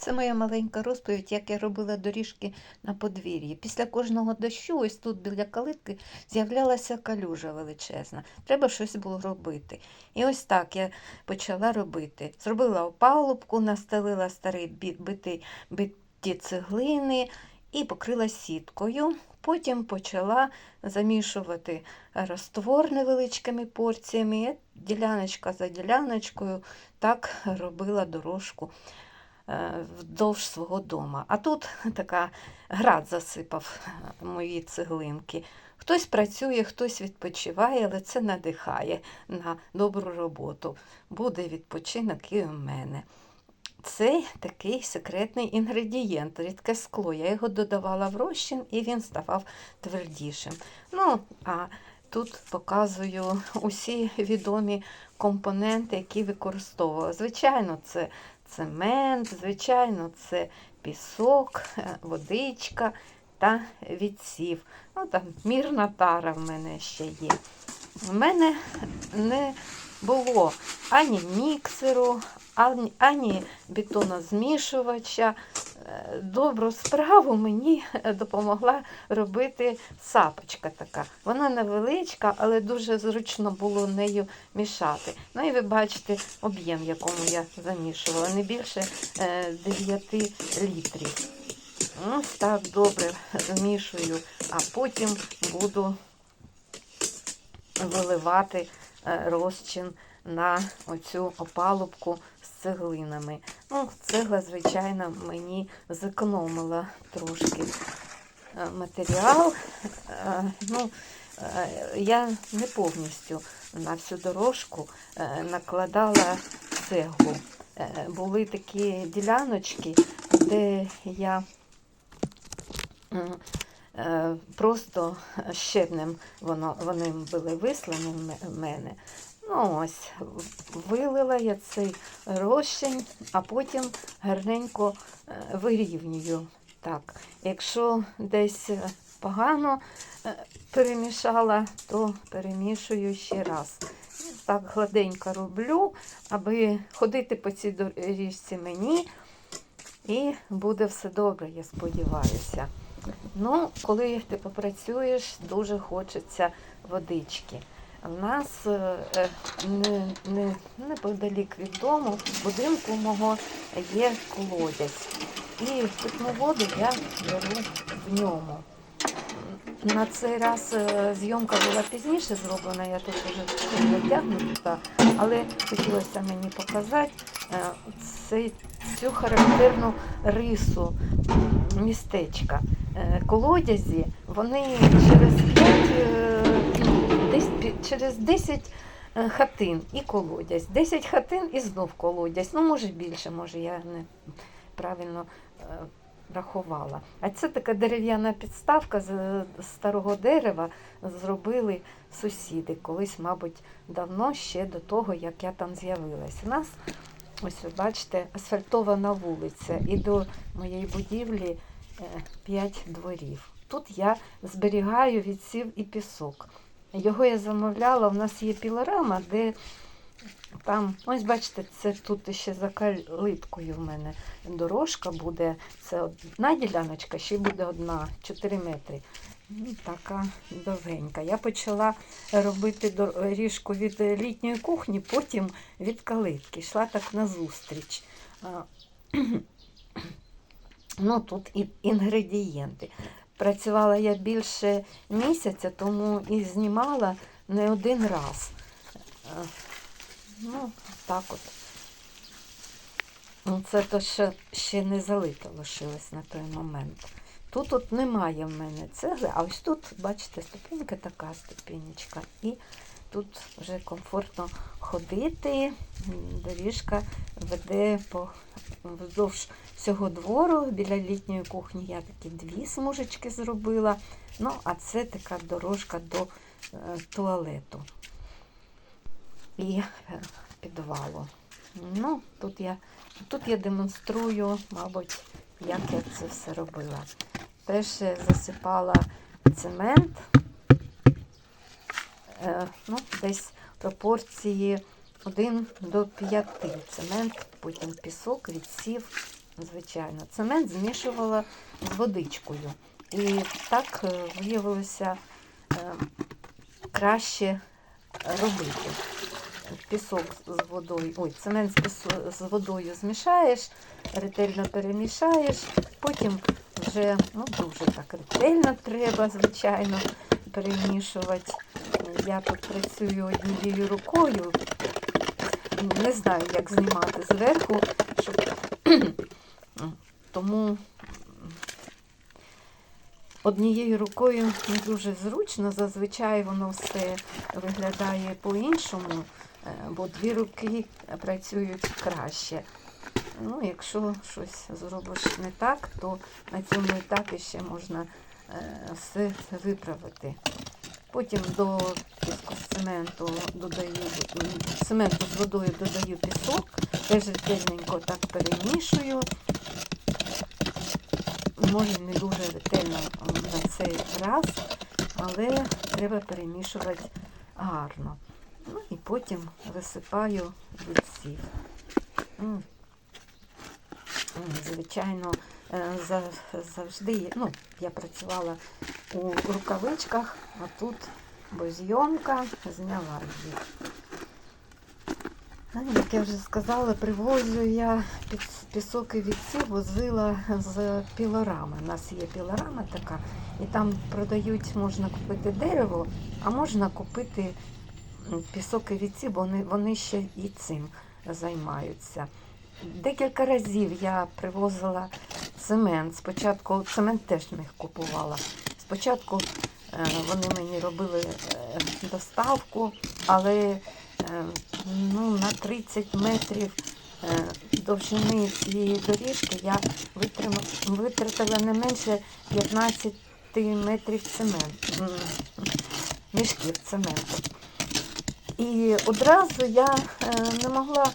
Це моя маленька розповідь, як я робила доріжки на подвір'ї. Після кожного дощу, ось тут біля калитки, з'являлася калюжа величезна. Треба щось було робити. І ось так я почала робити. Зробила опалубку, настелила старий битий, биті цеглини і покрила сіткою. Потім почала замішувати розтвор невеличкими порціями. Діляночка за діляночкою так робила дорожку вдовж свого дома. А тут така град засипав е, мої цеглинки. Хтось працює, хтось відпочиває, але це надихає на добру роботу. Буде відпочинок і у мене. Це такий секретний інгредієнт, рідке скло. Я його додавала в розчин і він ставав твердішим. Ну, а тут показую усі відомі компоненти, які використовувала. Звичайно, це цемент, звичайно, це пісок, е, водичка та відсів. Ну, там мірна тара в мене ще є. У мене не було ані міксеру, ані, бетонозмішувача. Е, Добру справу мені допомогла робити сапочка така. Вона невеличка, але дуже зручно було нею мішати. Ну і ви бачите об'єм, якому я замішувала, не більше е, 9 літрів. Ось так добре змішую, а потім буду виливати е, розчин на оцю опалубку цеглинами. Ну, цегла, звичайно, мені зекономила трошки е, матеріал. Е, Ну, е, я не повністю на всю дорожку накладала цеглу. Були такі діляночки, де я просто щебнем воно, вони були вислані в мене. Ну ось, вилила я цей розчин, а потім гарненько е, вирівнюю. Так, якщо десь погано е, перемішала, то перемішую ще раз. Так гладенько роблю, аби ходити по цій доріжці мені, і буде все добре, я сподіваюся. Ну, коли ти попрацюєш, дуже хочеться водички. У нас е, е, не, не, неподалік від дому, в будинку мого є колодязь. І питну воду я беру в ньому. На цей раз е, зйомка була пізніше зроблена, я тут вже не але хотілося мені показати цей, цю характерну рису містечка. Колодязі, вони через 5, десь пі- через 10 е, хатин і колодязь. 10 хатин і знов колодязь. Ну, може більше, може, я не правильно е, рахувала. А це така дерев'яна підставка з старого дерева зробили сусіди. Колись, мабуть, давно ще до того, як я там з'явилась. У нас, ось ви бачите, асфальтована вулиця, і до моєї будівлі 5 дворів. Тут я зберігаю відсів і пісок. Його я замовляла. У нас є пілорама, де там, ось бачите, це тут ще за калиткою в мене дорожка буде. Це одна діляночка, ще буде одна, 4 метри. Ну, Така довгенька. Я почала робити доріжку від літньої кухні, потім від калитки. Йшла так назустріч. Ну, тут і інгредієнти. Працювала я більше місяця, тому і знімала не один раз. Е, Ну, так от. Ну, Це то що ще не залито лишилось на той момент. Тут от немає в мене цегли, а ось тут, бачите, ступінька така ступінечка. І тут вже комфортно ходити. Доріжка веде по вздовж всього двору. Біля літньої кухні я такі дві смужечки зробила. Ну, а це така дорожка до е, туалету і е, підвалу. Ну, тут я, тут я демонструю, мабуть, як я це все робила. Теж засипала цемент, ну, десь пропорції 1 до 5 цемент, потім пісок, відсів, звичайно. Цемент змішувала з водичкою. І так е, виявилося е, краще робити. Пісок з водою, ой, цемент з, пісо- з водою змішаєш, ретельно перемішаєш, потім вже ну, дуже так ретельно треба, звичайно, перемішувати. Я тут працюю однією рукою, не знаю, як знімати зверху, щоб... тому однією рукою не дуже зручно, зазвичай воно все виглядає по-іншому, е, бо дві руки працюють краще. Ну, якщо щось зробиш не так, то на цьому етапі ще можна е, все виправити. Потім до цементу додаю цементу з водою додаю пісок, теж ретельненько так перемішую. Може не дуже ретельно на цей раз, але треба перемішувати гарно. Ну і потім висипаю відсів. Звичайно, е, завжди, ну, я працювала у рукавичках, а тут бо зйомка зняла їх. Ну, Як я вже сказала, привозю я пісок і відці возила з пілорами. У нас є пілорама така, і там продають, можна купити дерево, а можна купити пісок і відці, бо вони, вони ще і цим займаються. Декілька разів я привозила цемент. Спочатку цемент теж них купувала. Спочатку е, вони мені робили е, доставку, але е, ну, на 30 метрів довжини цієї доріжки я витратила не менше 15 метрів цемент, м, мішків цементу. І одразу я не могла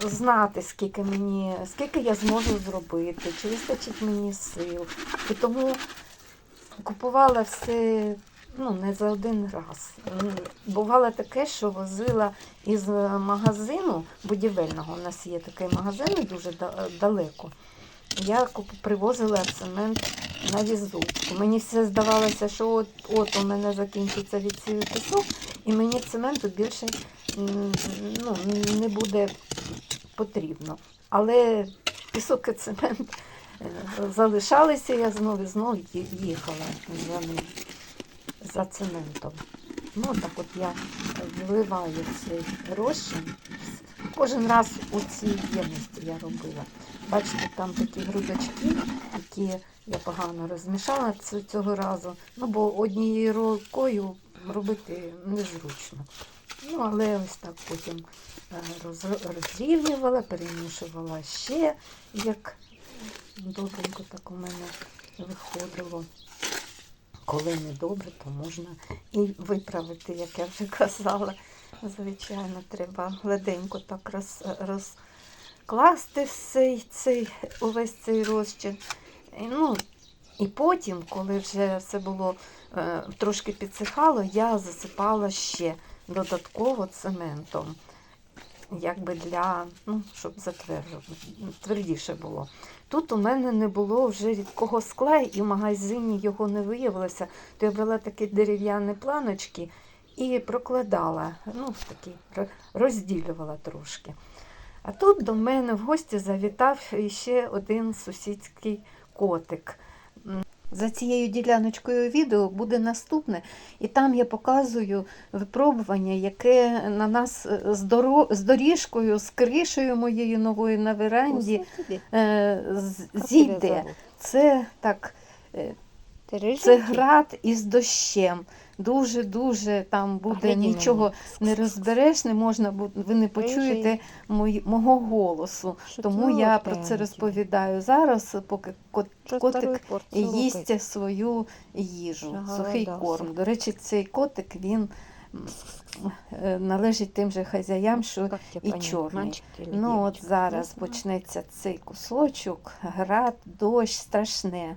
знати, скільки мені, скільки я зможу зробити, чи вистачить мені сил. І тому купувала все ну, не за один раз. Бувало таке, що возила із магазину будівельного. У нас є такий магазин дуже далеко. Я привозила цемент на візочку. Мені все здавалося, що от, от у мене закінчиться від цієї пісок, і мені цементу більше ну, не буде потрібно. Але пісок і цемент е, залишалися, я знову і знову їхала за ним, за цементом. Ну, так от я вливаю цей розчин. Кожен раз у цій ємності я робила. Бачите, там такі грудочки, які я погано розмішала цього разу. Ну, бо однією рукою робити незручно. Ну, але ось так потім е, розрівнювала, перемішувала ще, як добренько так у мене виходило. Коли не добре, то можна і виправити, як я вже казала. Звичайно, треба гладенько так роз, розкласти цей, цей, увесь цей розчин. Ну, і потім, коли вже все було е, трошки підсихало, я засипала ще додатково цементом. Якби для, ну, щоб твердіше було. Тут у мене не було вже рідкого скла, і в магазині його не виявилося, то я брала такі дерев'яні планочки і прокладала, ну, такі, розділювала трошки. А тут до мене в гості завітав ще один сусідський котик. За цією діляночкою відео буде наступне, і там я показую випробування, яке на нас е, з, доро... з доріжкою, з кришею моєю новою на веранді е, зійде. Це так, е, це град із дощем. Дуже-дуже там буде нічого не розбереш, не можна ви не почуєте мої, мого голосу. Що Тому я про це розповідаю зараз, поки кот, котик їсть свою їжу, сухий да, корм. все. До речі, цей котик він е, належить тим же хазяям, що і чорний. Ну от зараз почнеться цей кусочок, град, дощ страшне.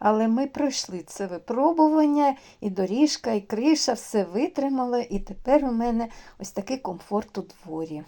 Але ми пройшли це випробування, і доріжка, і криша, все витримало, і тепер у мене ось такий комфорт у дворі.